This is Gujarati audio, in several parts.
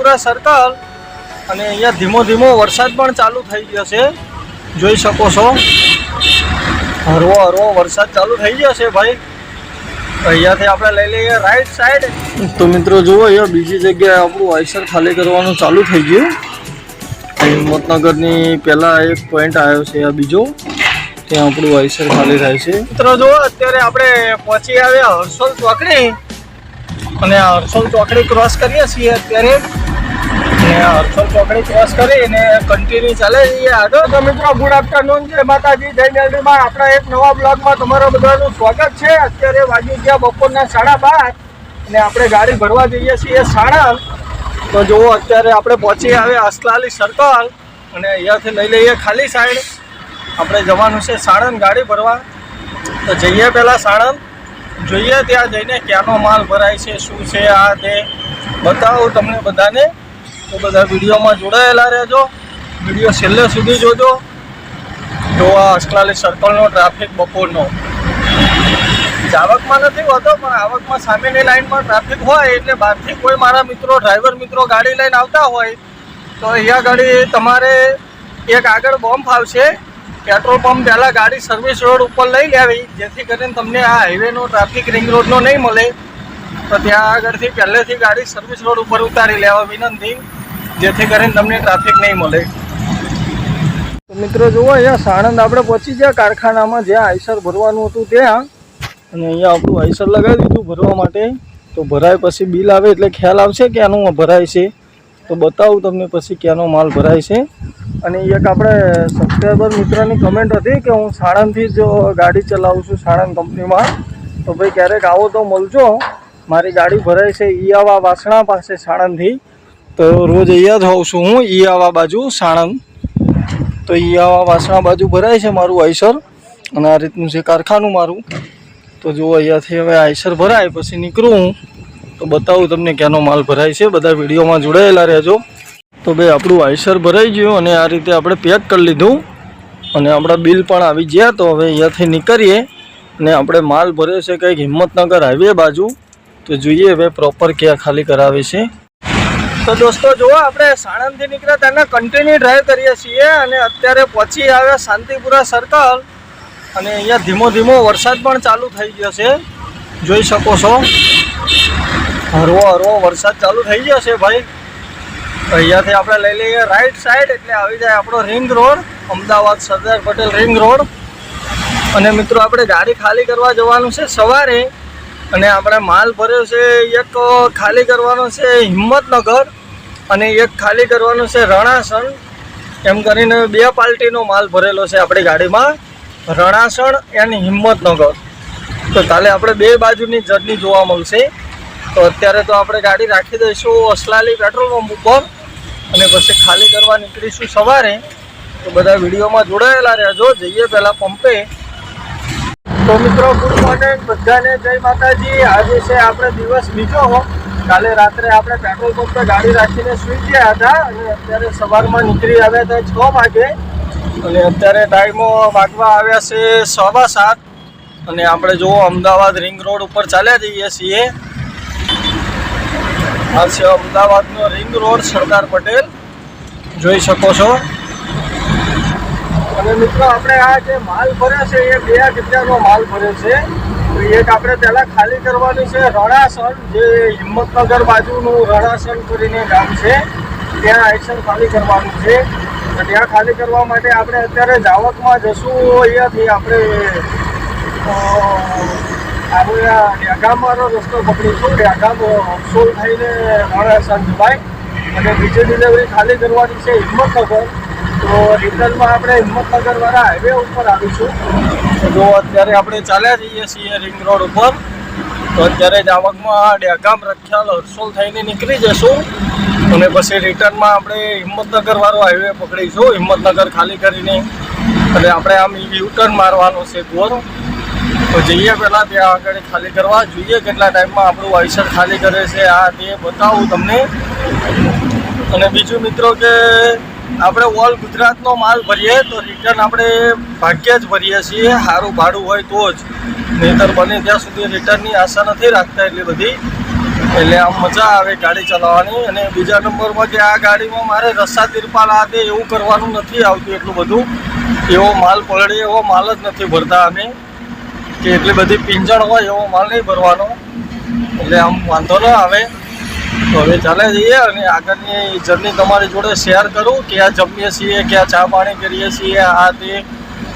શાંતિપુરા સર્કલ અને અહીંયા ધીમો ધીમો વરસાદ પણ ચાલુ થઈ ગયો છે. જોઈ શકો છો. હરવો હરવો વરસાદ ચાલુ થઈ ગયો છે ભાઈ. અહીંયાથી આપણે લઈ લઈએ રાઈટ સાઈડ તો મિત્રો જુઓ અહીંયા બીજી જગ્યાએ આપણું આઈસર ખાલી કરવાનું ચાલુ થઈ ગયું. હિંમતનગરની પહેલાં એક પોઈન્ટ આવ્યો છે આ બીજો. ત્યાં આપણું આઈસર ખાલી થાય છે. મિત્રો જુઓ અત્યારે આપણે પહોંચી આવ્યા હર્ષોલ ચોકડી. અને આ હર્ષોલ ચોકડી ક્રોસ કરીએ છીએ અત્યારે. હર્ષોલ ચોકડી ક્રોસ કરીને કન્ટિન્યુ ચાલે જઈએ આગળ. તો મિત્રો ગુડ આફ્ટરનૂન જય માતાજી, જય આપણા એક નવા બ્લોગમાં તમારા બધાનું સ્વાગત છે. અત્યારે વાગી ગયા બપોરના સાડા બાર અને આપણે ગાડી ભરવા જઈએ છીએ સાણંદ તો જુઓ, અત્યારે આપણે પહોંચી આવે અસલાલી સર્કલ અને અહીંયાથી લઈ લઈએ ખાલી સાઈડ આપણે જવાનું છે સાણંદ ગાડી ભરવા. તો જઈએ પહેલાં સાણંદ જોઈએ ત્યાં જઈને ક્યાંનો માલ ભરાય છે, શું છે, આ તે. બતાવું તમને બધાને. તો બધા વિડીયોમાં જોડાયેલા રહેજો. વીડિયો છેલ્લે સુધી જોજો. તો આ અસલાલી સર્કલનો ટ્રાફિક બપોરનો. આવકમાં નથી હોતો, પણ આવકમાં સામેની લાઇનમાં ટ્રાફિક હોય એટલે બહારથી કોઈ મારા મિત્રો ડ્રાઈવર મિત્રો ગાડી લઈને આવતા હોય, તો અહીંયા ગાડી તમારે એક આગળ બોમ્બ આવશે પેટ્રોલ પંપ પહેલાં ગાડી સર્વિસ રોડ ઉપર લઈ લેવી, જેથી કરીને તમને આ હાઈવેનો ટ્રાફિક રિંગ રોડનો નહીં મળે. તો ત્યાં આગળથી પહેલેથી ગાડી સર્વિસ રોડ ઉપર ઉતારી લેવા વિનંતી. જેથી કરીને તમને ટ્રાફિક નહીં મળે. મિત્રો જુઓ, અહીંયા સાણંદ આપણે પહોંચી ગયા કારખાનામાં, જ્યાં આઈસર ભરવાનું હતું ત્યાં. અને અહીંયા આપણું આઈસર લગાવી દીધું ભરવા માટે. તો ભરાય પછી બિલ આવે એટલે ખ્યાલ આવશે કે આનું ભરાય છે. તો બતાવું તમને પછી ક્યાંનો માલ ભરાય છે. અને એક આપણે સબસ્ક્રાઈબર મિત્રની કમેન્ટ હતી કે હું સાણંદથી જ ગાડી ચલાવું છું સાણંદ કંપનીમાં. તો ભાઈ ક્યારેક આવો તો મળજો. મારી ગાડી ભરાય છે ઈયાવા વાસણા પાસે સાણંદથી. તો રોજ અહીંયા જ હોઉં છું હું, ઈયાવા બાજુ સાણંદ તો ઈયાવા વાસણા બાજુ ભરાય છે મારું આઈસર, અને આ રીતનું છે કારખાનું મારું. તો જુઓ, અહીંયાથી હવે આઈસર ભરાય, પછી નીકળું હું. તો બતાવું તમને ક્યાંનો માલ ભરાય છે, બધા વિડીયોમાં જોડાયેલા રહેજો. તો ભાઈ આપણું આઈસર ભરાઈ ગયું, અને આ રીતે આપણે પેક કરી લીધું. અને આપણા બિલ પણ આવી ગયા, તો હવે અહીંયાથી નીકળીએ. અને આપણે માલ ભર્યો છે, કંઈક હિંમતનગર હાઈવે બાજુ. તો જોઈએ હવે પ્રોપર ક્યાં ખાલી કરાવે છે. તો દોસ્તો જુઓ, આપણે સાણંદથી નીકળ્યા ત્યાંના કન્ટિન્યુ ડ્રાઈવ કરીએ છીએ અને અત્યારે પહોંચી આવ્યા શાંતિપુરા સર્કલ અને અહીંયા ધીમો ધીમો વરસાદ પણ ચાલુ થઈ ગયો છે. જોઈ શકો છો. હરવો હરવો વરસાદ ચાલુ થઈ ગયો છે ભાઈ. અહીંયાથી આપણે લઈ લઈએ રાઈટ સાઈડ એટલે આવી જાય આપણો ring road Ahmedabad Sardar Patel ring road અને મિત્રો, આપણે ગાડી ખાલી કરવા જવાનું છે સવારે. અને આપણે માલ ભર્યો છે એક ખાલી કરવાનો છે હિંમતનગર. અને એક ખાલી કરવાનું છે રણાસણ. એમ કરીને બે પાર્ટીનો માલ ભરેલો છે આપણી ગાડીમાં. રણાસણ એન્ડ હિંમતનગર. તો કાલે આપણે બે બાજુની જર્ની જોવા મળશે. તો અત્યારે તો આપણે ગાડી રાખી દઈશું અસલાલી પેટ્રોલ પંપ ઉપર. અને પછી ખાલી કરવા નીકળીશું સવારે. તો બધા વિડીયોમાં જોડાયેલા રહેજો. જઈએ પહેલાં પંપે. તો મિત્રો, ગુડ મોર્નિંગ. બધાને જય માતાજી. આજે છે આપણે દિવસ બીજો કાલે રાત્રે આપણે પેટ્રોલ પંપ પર ગાડી રાખીને સૂઈ ગયા હતા અને અત્યારે સવારમાં નીકળી આવ્યા હતા છ વાગે. અને અત્યારે ટાઈમો વાગવા આવ્યા છે સવા સાત. અને આપણે જો અમદાવાદ રિંગ રોડ ઉપર ચાલ્યા જઈએ છીએ. આ છે અમદાવાદનો રિંગ રોડ, સરદાર પટેલ. જોઈ શકો છો. અને મિત્રો, આપણે આ જે માલ ભર્યો છે, એ બે જગ્યાનો માલ ભર્યો છે. એક આપણે પહેલા ખાલી કરવાની છે રણાસણ જે હિંમતનગર બાજુનું રણાસણ કરીને ગામ છે, ત્યાં આઈસર ખાલી કરવાનું છે. ત્યાં ખાલી કરવા માટે આપણે અત્યારે જાવકમાં જશું અહીંયાથી આપણે આપણે આ ડેગામવાળો રસ્તો પકડીશું. ડાગામ સોલ થઈને રણાસણ જવાય. અને બીજી ડિલિવરી ખાલી કરવાની છે હિંમતનગર. તો રિટર્નમાં આપણે હિંમતનગર વાળા હાઈવે ઉપર આવીશું. જો અત્યારે આપણે ચાલ્યા જઈએ છીએ રિંગ રોડ ઉપર, તો અત્યારે જાવકમાં ડેગામ રખ્યાલ હરસોલ થઈને નીકળી જશું. અને પછી રિટર્નમાં આપણે હિંમતનગર વાળો હાઈવે પકડીશું. હિંમતનગર ખાલી કરીને અને આપણે આમ યુટર્ન મારવાનો છે ગોર તો જઈએ પહેલાં ત્યાં આગળ ખાલી કરવા. જોઈએ કેટલા ટાઈમમાં આપણું વાયસર ખાલી કરે છે. આ તે બતાવું તમને. અને બીજું મિત્રો કે આપણે ઓલ ગુજરાતનો માલ ભરીએ તો રિટર્ન આપણે ભાગ્યે જ ભરીએ છીએ. સારું ભાડું હોય તો જ. નહીંતર બને ત્યાં સુધી રિટર્નની આશા નથી રાખતા એટલી બધી. એટલે આમ મજા આવે ગાડી ચલાવવાની. અને બીજા નંબરમાં કે આ ગાડીમાં મારે રસ્સા તિરપાલ આ તે એવું કરવાનું નથી આવતું એટલું બધું. એવો માલ પલળે, એવો માલ જ નથી ભરતા અમે. કે એટલી બધી પિંજણ હોય એવો માલ નહીં ભરવાનો. એટલે આમ વાંધો ન આવે. તો હવે ચાલે જઈએ અને આગળની જર્ની તમારી જોડે શેર કરું ક્યાં જમીએ છીએ ક્યાં ચા પાણી કરીએ છીએ, આ તે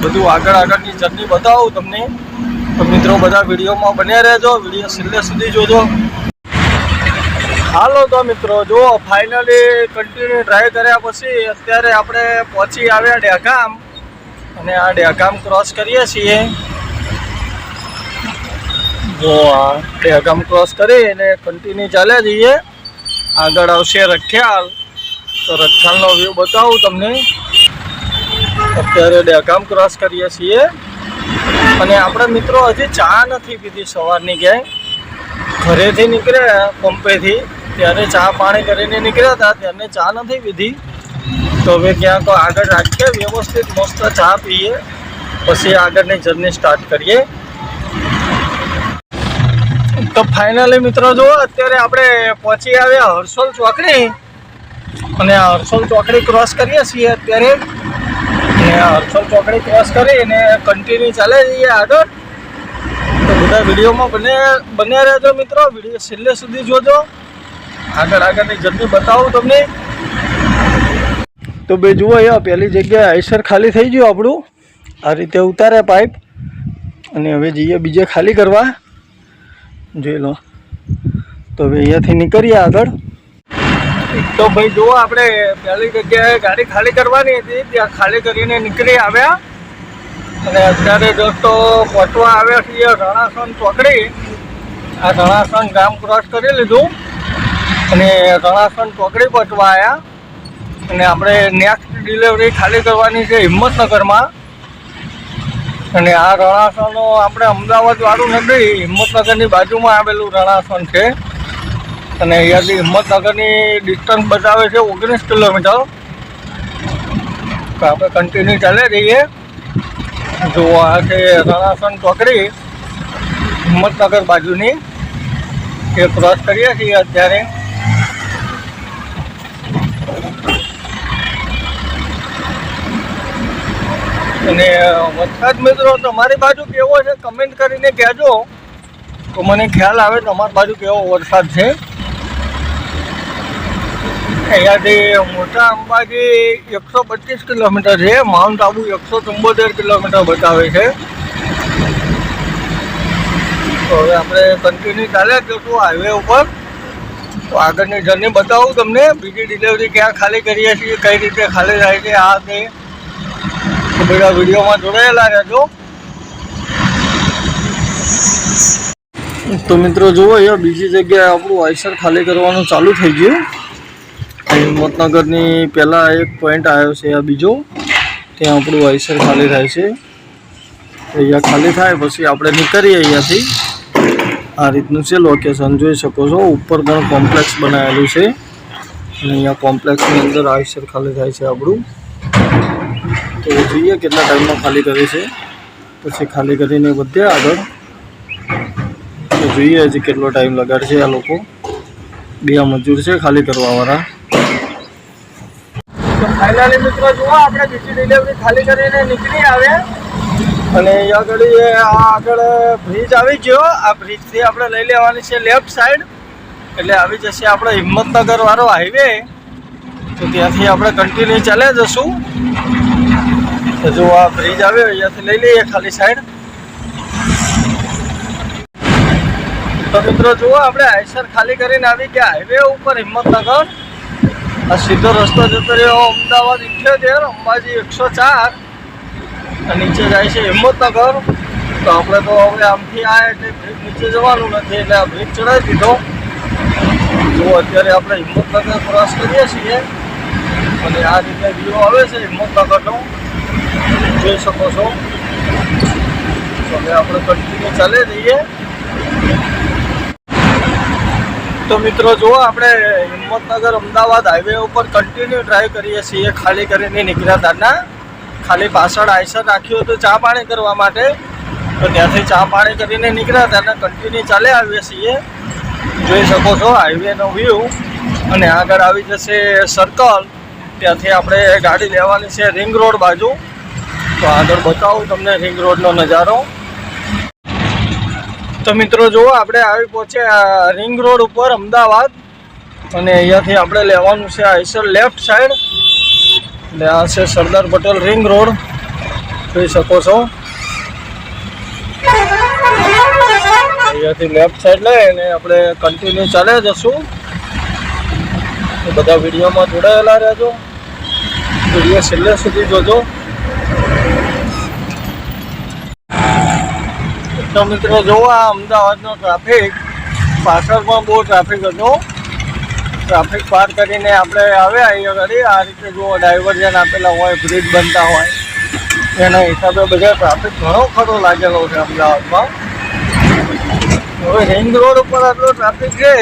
બધું આગળ આગળની જર્ની બતાવું તમને. તો મિત્રો બધા વિડીયોમાં બન્યા રહેજો, વીડિયો છેલ્લે સુધી જોજો. હાલો તો મિત્રો, જો ફાઇનલી કન્ટિન્યુ ટ્રાય કર્યા પછી અત્યારે આપણે પહોંચી આવ્યા ડેગામ અને આ ડેગામ ક્રોસ કરીએ છીએ. જો આ ડેગામ ક્રોસ કરી અને કન્ટિન્યુ ચાલ્યા જઈએ. આગળ આવશે રખિયાલ. તો રખિયાલનો વ્યૂ બતાવું તમને. અત્યારે ડેગામ ક્રોસ કરીએ છીએ. અને આપણા મિત્રો હજી ચા નથી પીધી સવારની ક્યાંય. ઘરેથી નીકળ્યા પંપેથી. ત્યારે ચા પાણી કરીને નીકળ્યા હતા, ત્યારે ચા નથી પીધી. તો હવે ક્યાંક આગળ રાખીએ, વ્યવસ્થિત મસ્ત ચા પીએ. પછી આગળની જર્ની સ્ટાર્ટ કરીએ. તો ફાઇનલી મિત્રો જુઓ, અત્યારે આપણે પહોંચી આવ્યા હર્ષોલ ચોકડી. અને હર્ષોલ ચોકડી ક્રોસ કરીએ છીએ અત્યારે. અને હર્ષોલ ચોકડી ક્રોસ કરીને કન્ટિન્યુ ચાલે જઈએ આગળ. તો બધા વિડીયોમાં બને, બન્યા રહેજો મિત્રો. વીડિયો છેલ્લે સુધી જોજો. આગળ આગળની જર્ની બતાવું તમને. તો બે જુઓ અહીંયા, પહેલી જગ્યાએ આઈસર ખાલી થઈ ગયું આપણું. આ રીતે ઉતારે પાઇપ. અને હવે જઈએ બીજે ખાલી કરવા. જોઈ લો. તો હવે અહીંયાથી નીકળીએ આગળ. તો ભાઈ જુઓ આપણે પહેલી જગ્યાએ ગાડી ખાલી કરવાની હતી, ત્યાં ખાલી કરીને નીકળી આવ્યા. અને અત્યારે દોસ્તો પહોંચવા આવ્યા છીએ, રણાસણ ચોકડી. આ રણાસણ ગામ ક્રોસ કરી લીધું. અને રણાસણ ચોકડી પહોંચવા આવ્યા. અને આપણે નેક્સ્ટ ડિલિવરી ખાલી કરવાની છે હિંમતનગરમાં. અને આ રણાસણ આપણે અમદાવાદ વાળું નથી, હિંમતનગરની બાજુમાં આવેલું રણાસણ છે. અને અહીંયાથી હિંમતનગરની ડિસ્ટન્સ બતાવે છે ઓગણીસ કિલોમીટર. તો આપણે કન્ટિન્યુ ચાલે રહીએ. જો આ છે રણાસણ ચોકડી, હિંમતનગર બાજુની. એ ક્રોસ કરીએ છીએ અત્યારે. અને વરસાદ મિત્રો તમારી બાજુ કેવો છે કમેન્ટ કરીને કહેજો. તો મને ખ્યાલ આવે તમારી બાજુ કેવો વરસાદ છે. અહીંયાથી મોટા અંબાજી એકસો પચીસ કિલોમીટર છે, માઉન્ટ આબુ એકસો ચુંબોતેર કિલોમીટર બતાવે છે. તો હવે આપણે કન્ટિન્યુ ચાલ્યા જશું હાઈવે ઉપર? તો આગળની જર્ની બતાવું તમને. બીજી ડિલિવરી ક્યાં ખાલી કરીએ છીએ, કઈ રીતે ખાલી થાય છે, આ તે. તો બધા વિડીયોમાં જોડાયેલા રહેજો. તો મિત્રો જુઓ અહીંયા બીજી જગ્યાએ આપણું આઈસર ખાલી કરવાનું ચાલુ થઈ ગયું. હિંમતનગરની પહેલાં એક પોઈન્ટ આવ્યો છે આ બીજો. ત્યાં આપણું આઈસર ખાલી થાય છે. અહીંયા ખાલી થાય પછી આપણે નીકળીએ અહીંયાથી. આ રીતનું છે લોકેશન જોઈ શકો છો. ઉપર પણ કોમ્પ્લેક્સ બનાવેલું છે. અને અહીંયા કોમ્પ્લેક્સની અંદર આઈસર ખાલી થાય છે આપણું. તો જોઈએ કેટલા ટાઈમમાં ખાલી કરે છે. પછી ખાલી કરીને વધે આગળ. તો જોઈએ હજી કેટલો ટાઈમ લગાડશે આ લોકો. બે મજૂર છે, ખાલી કરવાવાળા. ફાઇનલી મિત્રો જુઓ, આપણે ખાલી કરીને નીકળી આવે. અને અહીંયા આગળ આ આગળ બ્રિજ આવી ગયો. આ બ્રિજથી આપણે લઈ લેવાની છે લેફ્ટ સાઈડ એટલે આવી જશે આપણે હિંમતનગર વાળો હાઈવે તો ત્યાંથી આપણે કન્ટિન્યુ ચાલ્યા જશું. તો જો આ બ્રિજ આવ્યો અહીંયાથી લઈ લઈએ ખાલી સાઈડ તો મિત્રો જુઓ આપણે આઈસર ખાલી કરીને આવી ગયા. હાઈવે ઉપર હિંમતનગર. આ સીધો રસ્તો જતો રહ્યો. અમદાવાદ ઇઠ્યોતેર, અંબાજી એકસો ચાર નીચે જાય છે હિંમતનગર. તો આપણે તો હવે આમથી આ એટલે બ્રિજ નીચે જવાનું નથી, એટલે આ બ્રિજ ચડાવી દીધો. જુઓ અત્યારે આપણે હિંમતનગર ક્રોસ કરીએ છીએ. અને આ રીતે વ્યૂ આવે છે હિંમતનગરનો જોઈ શકો છો. હવે આપણે કન્ટિન્યુ ચાલે જઈએ તો મિત્રો જુઓ આપણે હિંમતનગર અમદાવાદ હાઈવે ઉપર કન્ટિન્યુ ડ્રાઈવ કરીએ છીએ, ખાલી કરીને નીકળ્યા તારના ખાલી પાછળ આઈસર રાખ્યું હતું ચા પાણી કરવા માટે. તો ત્યાંથી ચા પાણી કરીને નીકળ્યા ત્યારના કન્ટિન્યુ ચાલે આવીએ છીએ. જોઈ શકો છો હાઈવેનો વ્યૂ અને આગળ આવી જશે સર્કલ. ત્યાંથી આપણે ગાડી લેવાની છે રિંગ રોડ બાજુ. તો આગળ બતાવું તમને રિંગ રોડનો નજારો. તો મિત્રો જુઓ, આપણે આવી પહોંચ્યા રિંગ રોડ ઉપર અમદાવાદ. અને અહીંયાથી આપણે લેવાનું છે આઈસર લેફ્ટ સાઈડ. એટલે આ છે સરદાર પટેલ રિંગ રોડ. જોઈ શકો છો. અહીંયાથી લેફ્ટ સાઈડ લઈને આપણે કન્ટિન્યુ ચાલ્યા જશું. તો બધા વિડીયોમાં જોડાયેલા રહેજો. વીડિયો છેલ્લે સુધી જોજો. તો મિત્રો જોવો આ અમદાવાદનો ટ્રાફિક પાછળ પણ બહુ ટ્રાફિક હતો. ટ્રાફિક પાર કરીને આપણે આવ્યા અહીંયા ઘડી આ રીતે જુઓ ડાયવર્ઝન આપેલા હોય બ્રિજ બનતા હોય, એના હિસાબે બધા ટ્રાફિક ઘણો ખરો લાગેલો છે અમદાવાદમાં. હવે રિંગ રોડ ઉપર આટલો ટ્રાફિક છે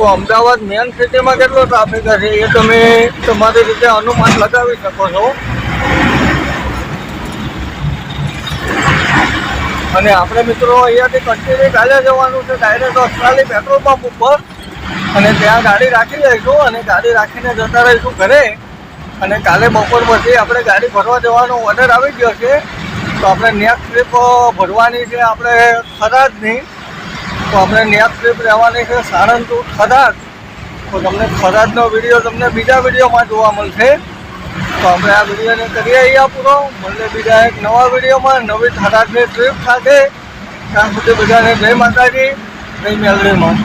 તો અમદાવાદ મેન સિટીમાં કેટલો ટ્રાફિક હશે એ તમે તમારી રીતે અનુમાન લગાવી શકો છો. અને આપણે મિત્રો અહીંયાથી કન્ટિન્યુ ચાલ્યા જવાનું છે ડાયરેક્ટ અસ્ટ્રાલી પેટ્રોલ પંપ ઉપર. અને ત્યાં ગાડી રાખી લઈશું અને ગાડી રાખીને જતા રહીશું ઘરે. અને કાલે બપોર પછી આપણે ગાડી ભરવા જવાનો ઓર્ડર આવી ગયો છે. તો આપણે નેક્સ્ટ ટ્રીપ ભરવાની છે, આપણે થરાદની તો આપણે નેક્સ્ટ ટ્રીપ રહેવાની છે, સાણંદ ટુ તો તમને થરાદનો વીડિયો તમને બીજા વિડીયોમાં જોવા મળશે. તો આપણે આ વિડીયોને કરીએ અહીંયા પૂરો. મળે બીજા એક નવા વિડીયોમાં નવી થરાદની ટ્રીપ સાથે. ત્યાં સુધી બધાને જય માતાજી, જય મેલડીમાં